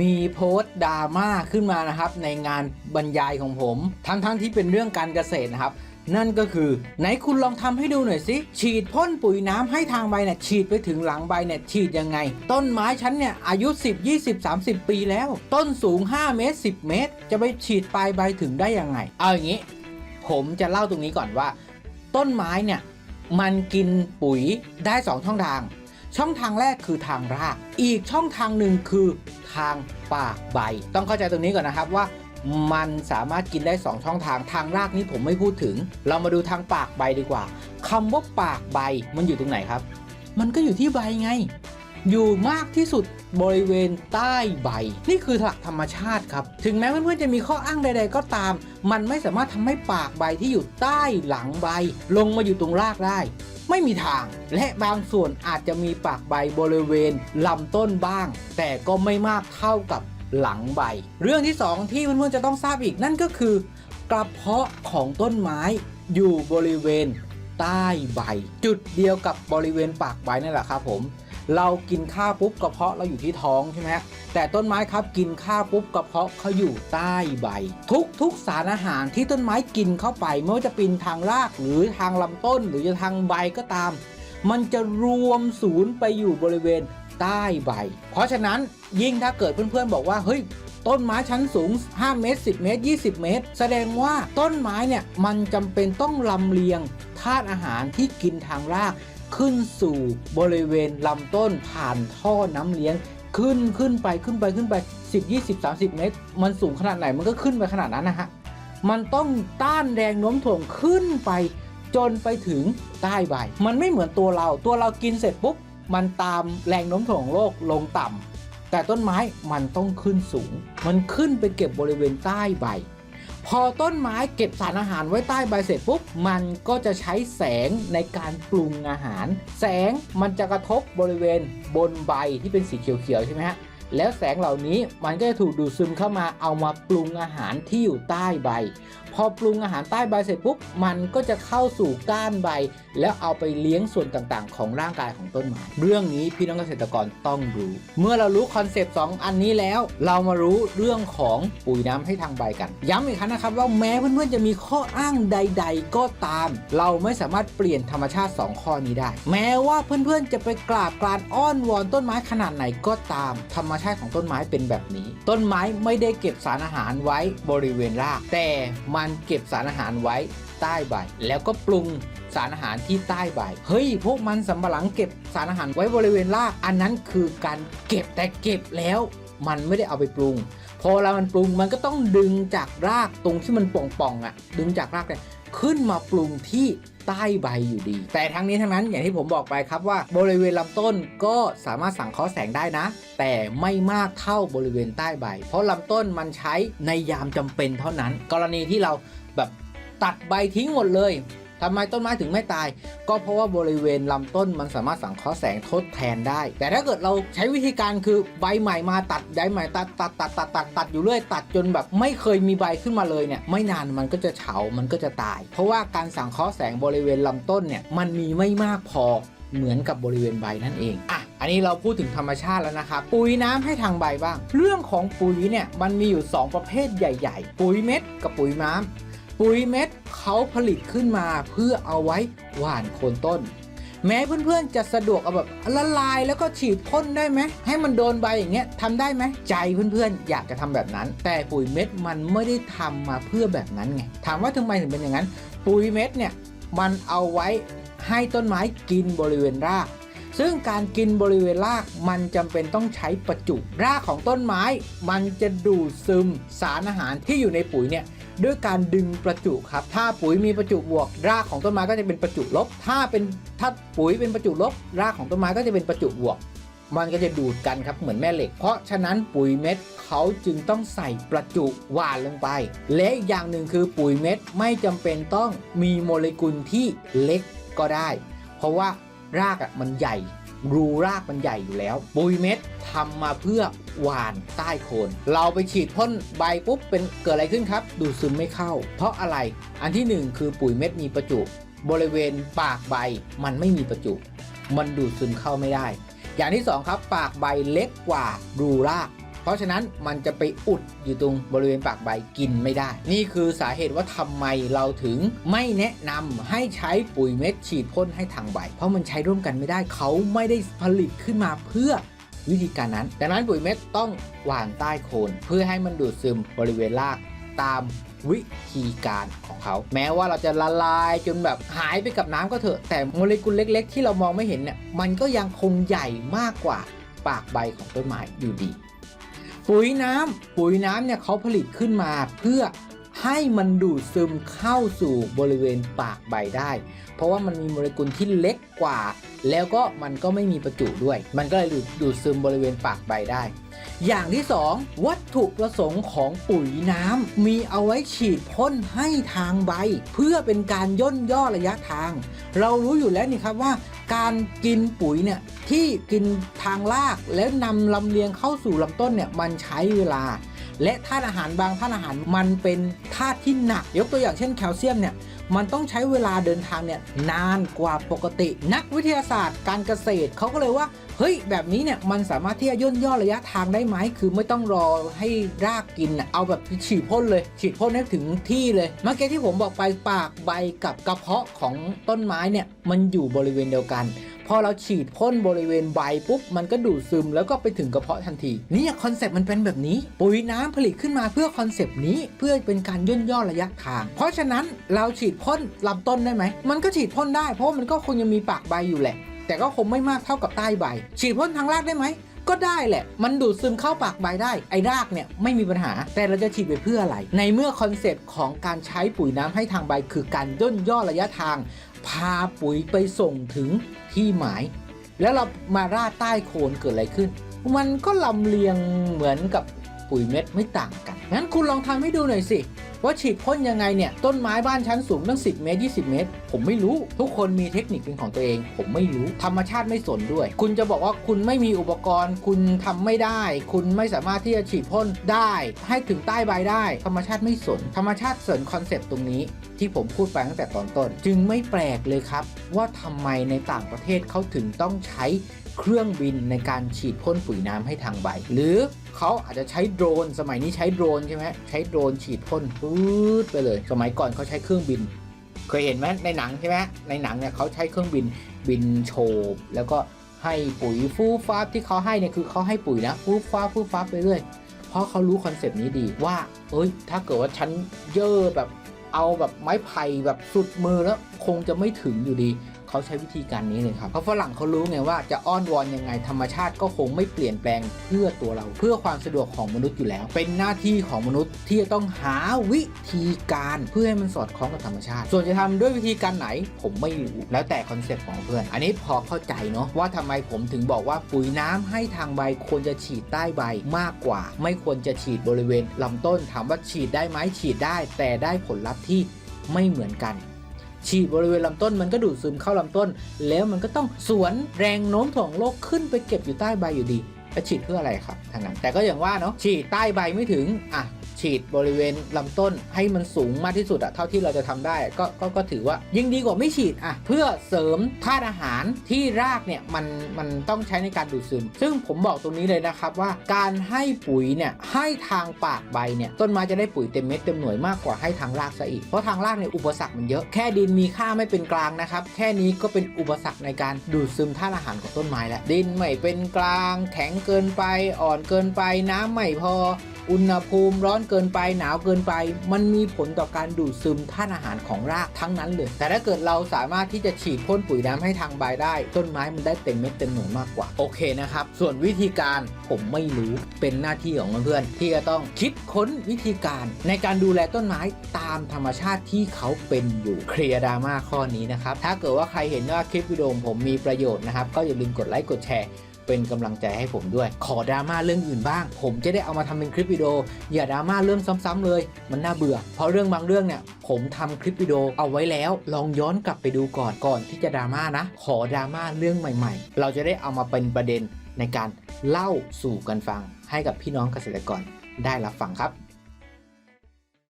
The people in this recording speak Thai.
มีโพสต์ดราม่าขึ้นมานะครับ ในงานบรรยายของผม ทั้งๆทที่เป็นเรื่องการเกษตรนะครับ นั่นก็คือ ไหนคุณลองทำให้ดูหน่อยสิ ฉีดพ่นปุ๋ยน้ำให้ทางใบเนี่ยฉีดไปถึงหลังใบเนี่ยฉีดยังไง ต้นไม้ฉันเนี่ยอายุ 10 20 30 ปีแล้ว ต้นสูง 5 เมตร 10 เมตร จะไปฉีดปลายใบถึงได้ยังไง เอาอย่างนี้ ผมจะเล่าตรงนี้ก่อนว่า ต้นไม้เนี่ยมันกินปุ๋ยได้ 2 ช่องทาง ช่องทางแรกคือทางราก อีกช่องทางหนึ่งคือทางปากใบ ต้องเข้าใจตรงนี้ก่อนนะครับว่ามันสามารถกินได้ 2 ช่องทางทางรากนี้ผมไม่พูดถึง เรามาดูทางปากใบดีกว่าคำว่าปากใบมันอยู่ตรงไหนครับ มันก็อยู่ที่ใบไง อยู่มากที่สุดบริเวณใต้ใบ นี่คือหลักธรรมชาติครับ ถึงแม้เพื่อนๆจะมีข้ออ้างใด ๆ ก็ตาม มันไม่สามารถทำให้ปากใบที่อยู่ใต้หลังใบ ลงมาอยู่ตรงรากได้ ไม่มีทาง และบางส่วนอาจจะมีปากใบบริเวณลำต้นบ้าง แต่ก็ไม่มากเท่ากับหลังใบ เรื่องที่ 2 ที่เพื่อนๆจะต้องทราบอีกนั่นก็คือกระเพาะของต้นไม้อยู่บริเวณใต้ใบ จุดเดียวกับบริเวณปากใบนั่นแหละครับผม เรากินข้าวปุ๊บกระเพาะเราอยู่ที่ท้องใช่ไหมแต่ต้นไม้ครับกินข้าวปุ๊บกระเพาะเขาอยู่ใต้ใบ ทุกทุกสารอาหารที่ต้นไม้กินเข้าไปไม่ว่าจะเป็นทางรากหรือทางลำต้นหรือจะทางใบก็ตาม มันจะรวมศูนย์ไปอยู่บริเวณใต้ใบ เพราะฉะนั้นยิ่งถ้าเกิดเพื่อนๆบอกว่าเฮ้ยต้นไม้ชั้นสูง 5 เมตร 10 เมตร 20 เมตร แสดงว่าต้นไม้เนี่ยมันจำเป็นต้องลำเลียงธาตุอาหารที่กินทางราก ขึ้นสู่บริเวณลำต้นผ่านท่อน้ำเลี้ยง ขึ้นขึ้นไปขึ้นไปขึ้นไป 10 20 30 เมตร มันสูงขนาดไหนมันก็ขึ้นไปขนาดนั้นนะฮะมันต้องต้านแรงโน้มถ่วงขึ้นไป จนไปถึงใต้ใบ มันไม่เหมือนตัวเรา ตัวเรากินเสร็จปุ๊บ มันตามแรงโน้มถ่วงของโลกลงต่ำแต่ต้นไม้มันต้องขึ้นสูง มันขึ้นไปเก็บบริเวณใต้ใบ พอต้นไม้เก็บสารอาหารไว้ใต้ใบเสร็จปุ๊บ มันก็จะใช้แสงในการปรุงอาหาร แสงมันจะกระทบบริเวณบนใบที่เป็นสีเขียวๆใช่ไหมฮะแล้วแสงเหล่านี้มันก็จะถูกดูดซึมเข้ามาเอามาปรุงอาหารที่อยู่ใต้ใบพอปรุงอาหารใต้ใบเสร็จปุ๊บมันก็จะเข้าสู่ก้านใบ แล้วเอาไปเลี้ยงส่วนต่างๆ ของร่างกายของต้นไม้เรื่องนี้พี่น้องเกษตรกรต้องรู้ เมื่อเรารู้คอนเซปต์2อันนี้แล้ว เรามารู้เรื่องของปุ๋ยน้ำให้ทางใบกัน ย้ำอีกครั้งนะครับ ว่าแม้เพื่อนๆจะมีข้ออ้างใด ๆ ก็ตาม เราไม่สามารถเปลี่ยนธรรมชาติ 2 ข้อนี้ได้ แม้ว่าเพื่อนๆจะไปกราบกรานอ้อนวอนต้นไม้ขนาดไหนก็ตาม ธรรมชาติของต้นไม้เป็นแบบนี้ ต้นไม้ไม่ได้เก็บสารอาหารไว้บริเวณรากแต่มนเก็บสารอาหารไว้ใต้ใบ แล้วก็ปรุงสารอาหารที่ใต้ใบ เฮ้ย พวกมันสำปะหลังเก็บสารอาหารไว้บริเวณราก อันนั้นคือการเก็บแต่เก็บแล้ว มันไม่ได้เอาไปปรุง พอเรามันปรุงมันก็ต้องดึงจากรากตรงที่มันป่องๆอะ ดึงจากรากเนี่ยขึ้นมาปรุงที่ใต้ใบอยู่ดี แต่ทั้งนี้ทั้งนั้นอย่างที่ผมบอกไปครับว่าบริเวณลำต้นก็สามารถสั่งเคราะห์แสงได้นะ แต่ไม่มากเท่าบริเวณใต้ใบ เพราะลำต้นมันใช้ในยามจำเป็นเท่านั้น กรณีที่เราแบบตัดใบทิ้งหมดเลย ทำไมต้นไม้ถึงไม่ตาย ก็เพราะว่าบริเวณลำต้นมันสามารถสังเคราะห์แสงทดแทนได้ แต่ถ้าเกิดเราใช้วิธีการคือใบใหม่มาตัดใบใหม่ตัดตัดตัดตัดตัดตัดอยู่เรื่อยตัดจนแบบไม่เคยมีใบขึ้นมาเลยเนี่ยไม่นานมันก็จะเฉา มันก็จะตาย เพราะว่าการสังเคราะห์แสงบริเวณลำต้นเนี่ยมันมีไม่มากพอเหมือนกับบริเวณใบนั่นเองอะอันนี้เราพูดถึงธรรมชาติแล้วนะครับ ปุ๋ยน้ำให้ทางใบบ้าง เรื่องของปุ๋ยเนี่ยมันมีอยู่ 2 ประเภทใหญ่ ๆ ปุ๋ยเม็ดกับปุ๋ยน้ำ ปุ๋ยเม็ดเขาผลิตขึ้นมาเพื่อเอาไว้หว่านโคนต้น แม้เพื่อนๆจะสะดวกเอาแบบละลายแล้วก็ฉีดพ่นได้ไหมให้มันโดนใบอย่างเงี้ยทำได้ไหมใจเพื่อนๆ อยากจะทำแบบนั้น แต่ปุ๋ยเม็ดมันไม่ได้ทำมาเพื่อแบบนั้นไงถามว่าทำไมถึงเป็นอย่างนั้น ปุ๋ยเม็ดเนี่ยมันเอาไว้ให้ต้นไม้กินบริเวณราก ซึ่งการกินบริเวณรากมันจำเป็นต้องใช้ประจุรากของต้นไม้ มันจะดูดซึมสารอาหารที่อยู่ในปุ๋ยเนี่ย ด้วยการดึงประจุครับ ถ้าปุ๋ยมีประจุบวก รากของต้นไม้ก็จะเป็นประจุลบ ถ้าเป็นถ้าปุ๋ยเป็นประจุลบ รากของต้นไม้ก็จะเป็นประจุบวก มันก็จะดูดกันครับเหมือนแม่เหล็ก เพราะฉะนั้นปุ๋ยเม็ดเขาจึงต้องใส่ประจุหวานลงไป และอีกอย่างหนึ่งคือปุ๋ยเม็ดไม่จำเป็นต้องมีโมเลกุลที่เล็กก็ได้ เพราะว่ารากอะมันใหญ่ รูรากมันใหญ่อยู่แล้ว ปุ๋ยเม็ดทำมาเพื่อหวานใต้โคน เราไปฉีดพ่นใบปุ๊บเป็นเกิดอะไรขึ้นครับ ดูดซึมไม่เข้า เพราะอะไรอันที่หนึ่งคือปุ๋ยเม็ดมีประจุ บริเวณปากใบมันไม่มีประจุ มันดูดซึมเข้าไม่ได้ อย่างที่สองครับ ปากใบเล็กกว่ารูราก ราะฉะนั้นมันจะไปอุดอยู่ตรงบริเวณปากใบกินไม่ได้ นี่คือสาเหตุว่าทำไมเราถึงไม่แนะนำให้ใช้ปุ๋ยเม็ดฉีดพ่นให้ทางใบ เพราะมันใช้ร่วมกันไม่ได้เขาไม่ได้ผลิตขึ้นมาเพื่อวิธีการนั้น ดังนั้นปุ๋ยเม็ดต้องหว่านใต้โคน เพื่อให้มันดูดซึมบริเวณรากตามวิธีการของเขา แม้ว่าเราจะละลายจนแบบหายไปกับน้ำก็เถอะ แต่โมเลกุลเล็ก ๆ ที่เรามองไม่เห็นเนี่ยมันก็ยังคงใหญ่มากกว่าปากใบของต้นไม้อยู่ดี ปุ๋ยน้ำปุ๋ยน้ำเนี่ยเขาผลิตขึ้นมาเพื่อ ให้มันดูดซึมเข้าสู่บริเวณปากใบได้ เพราะว่ามันมีโมเลกุลที่เล็กกว่า แล้วก็มันก็ไม่มีประจุด้วย มันก็เลยดูดดูดซึมบริเวณปากใบได้ อย่างที่ 2 วัตถุประสงค์ของปุ๋ยน้ำมีเอาไว้ฉีดพ่นให้ทางใบ เพื่อเป็นการย่นย่อระยะทาง เรารู้อยู่แล้วนี่ครับว่า การกินปุ๋ยเนี่ยที่กินทางรากแล้วนำลำเลียงเข้าสู่ลำต้นเนี่ยมันใช้เวลา และธาตุอาหารบางธาตุอาหารมันเป็นธาตุที่หนัก ยกตัวอย่างเช่นแคลเซียมเนี่ยมันต้องใช้เวลาเดินทางเนี่ยนานกว่าปกติ นักวิทยาศาสตร์การเกษตรเขาก็เลยว่าเฮ้ยแบบนี้เนี่ยมันสามารถที่จะย่นย่อระยะทางได้ไหมคือไม่ต้องรอให้รากกินเอาแบบฉีดพ่นเลย ฉีดพ่นให้ถึงที่เลยเมื่อกี้ที่ผมบอกไปปากใบกับกระเพาะของต้นไม้เนี่ยมันอยู่บริเวณเดียวกัน พอเราฉีดพ่นบริเวณใบปุ๊บมันก็ดูดซึมแล้วก็ไปถึงกระเพาะทันทีนี่คอนเซปต์มันเป็นแบบนี้ ปุ๋ยน้ำผลิตขึ้นมาเพื่อคอนเซปต์นี้เพื่อเป็นการย่นย่อระยะทาง เพราะฉะนั้นเราฉีดพ่นลำต้นได้ไหม มันก็ฉีดพ่นได้เพราะมันก็คงยังมีปากใบอยู่แหละ แต่ก็คงไม่มากเท่ากับใต้ใบ ฉีดพ่นทางรากได้ไหมก็ได้แหละ มันดูดซึมเข้าปากใบได้ ไอ้รากเนี่ยไม่มีปัญหา แต่เราจะฉีดไปเพื่ออะไร ในเมื่อคอนเซปต์ของการใช้ปุ๋ยน้ำให้ทางใบ คือการย่นย่อระยะทาง พาปุ๋ยไปส่งถึงที่หมาย แล้วเรามาราดใต้โคนเกิดอะไรขึ้น มันก็ลำเลียงเหมือนกับปุ๋ยเม็ดไม่ต่างกันงั้นคุณลองทำให้ดูหน่อยสิ ว่าฉีดพ่นยังไงเนี่ยต้นไม้บ้านชั้นสูงตั้ง 10 เมตร 20 เมตร ผมไม่รู้ ทุกคนมีเทคนิคเป็นของตัวเอง ผมไม่รู้ธรรมชาติไม่สนด้วย คุณจะบอกว่าคุณไม่มีอุปกรณ์ คุณทำไม่ได้ คุณไม่สามารถที่จะฉีดพ่นได้ ให้ถึงใต้ใบได้ ธรรมชาติไม่สน ธรรมชาติสนคอนเซปต์ตรงนี้ ที่ผมพูดไปตั้งแต่ตอนต้น จึงไม่แปลกเลยครับ ว่าทำไมในต่างประเทศเขาถึงต้องใช้ เครื่องบินในการฉีดพ่นปุ๋ยน้ำให้ทางใบ หรือเขาอาจจะใช้โดรน สมัยนี้ใช้โดรนใช่ไหมใช้โดรนฉีดพ่นปื๊ดไปเลย สมัยก่อนเขาใช้เครื่องบิน เคยเห็นไหมในหนังใช่ไหมในหนังเนี่ยเขาใช้เครื่องบินบินโฉบแล้วก็ให้ปุ๋ยฟูฟ้าที่เขาให้เนี่ยคือเขาให้ปุ๋ยนะฟูฟ้าฟูฟ้าไปเรื่อยเพราะเขารู้คอนเซปต์นี้ดีว่า เอ้ย ถ้าเกิดว่าฉันเย่อแบบเอาแบบไม้ไผ่แบบสุดมือแล้วคงจะไม่ถึงอยู่ดี เขาใช้วิธีการนี้เลยครับเพราะฝรั่งเขารู้ไงว่าจะอ้อนวอนยังไงธรรมชาติก็คงไม่เปลี่ยนแปลงเพื่อตัวเรา เพื่อความสะดวกของมนุษย์อยู่แล้ว เป็นหน้าที่ของมนุษย์ที่จะต้องหาวิธีการเพื่อให้มันสอดคล้องกับธรรมชาติ ส่วนจะทำด้วยวิธีการไหน ผมไม่รู้แล้วแต่คอนเซ็ปต์ของเพื่อน อันนี้พอเข้าใจเนาะว่าทำไมผมถึงบอกว่าปุ๋ยน้ำให้ทางใบควรจะฉีดใต้ใบมากกว่า ไม่ควรจะฉีดบริเวณลำต้นถามว่าฉีดได้ไหมฉีดได้ แต่ได้ผลลัพธ์ที่ไม่เหมือนกัน ฉีดบริเวณลำต้นมันก็ดูดซึมเข้าลำต้น แล้วมันก็ต้องสวนแรงโน้มถ่วงโลกขึ้นไปเก็บอยู่ใต้ใบอยู่ดีแล้วฉีดเพื่ออะไรครับทางนั้นแต่ก็อย่างว่าเนาะฉีดใต้ใบไม่ถึงอะ ฉีดบริเวณลำต้นให้มันสูงมากที่สุดอะเท่าที่เราจะทำได้ก็ก็ก็ถือว่ายิ่งดีกว่าไม่ฉีดอะเพื่อเสริมธาตุอาหารที่รากเนี่ยมันมันต้องใช้ในการดูดซึม ซึ่งผมบอกตรงนี้เลยนะครับว่าการให้ปุ๋ยเนี่ยให้ทางปากใบเนี่ยต้นไม้จะได้ปุ๋ยเต็มเม็ดเต็มหน่วยมากกว่าให้ทางรากซะอีกเพราะทางรากเนี่ยอุปสรรคมันเยอะแค่ดินมีค่าไม่เป็นกลางนะครับแค่นี้ก็เป็นอุปสรรคในการดูดซึมธาตุอาหารของต้นไม้แล้วดินไม่เป็นกลาง แข็งเกินไปอ่อนเกินไปน้ำไม่พอ อุณหภูมิร้อนเกินไปหนาวเกินไป มันมีผลต่อการดูดซึมธาตุอาหารของรากทั้งนั้นเลย แต่ถ้าเกิดเราสามารถที่จะฉีดพ่นปุ๋ยน้ำให้ทางใบได้ ต้นไม้มันได้เต็มเม็ดเต็มหน่วยมากกว่าโอเคนะครับ ส่วนวิธีการผมไม่รู้เป็นหน้าที่ของเพื่อนๆที่จะต้องคิดค้นวิธีการ ในการดูแลต้นไม้ตามธรรมชาติที่เขาเป็นอยู่เคลียร์ดราม่าข้อนี้นะครับถ้าเกิดว่าใครเห็นว่าคลิปวิดีโอผมมีประโยชน์นะครับก็อย่าลืมกดไลค์กดแชร์ เป็นกำลังใจให้ผมด้วย ขอดราม่าเรื่องอื่นบ้าง ผมจะได้เอามาทำเป็นคลิปวิดีโอ อย่าดราม่าเรื่องซ้ำๆเลย มันน่าเบื่อ เพราะเรื่องบางเรื่องเนี่ยผมทำคลิปวิดีโอเอาไว้แล้ว ลองย้อนกลับไปดูก่อนก่อนที่จะดราม่านะ ขอดราม่าเรื่องใหม่ ๆ เราจะได้เอามาเป็นประเด็นในการเล่าสู่กันฟังให้กับพี่น้องเกษตรกรได้รับฟังครับ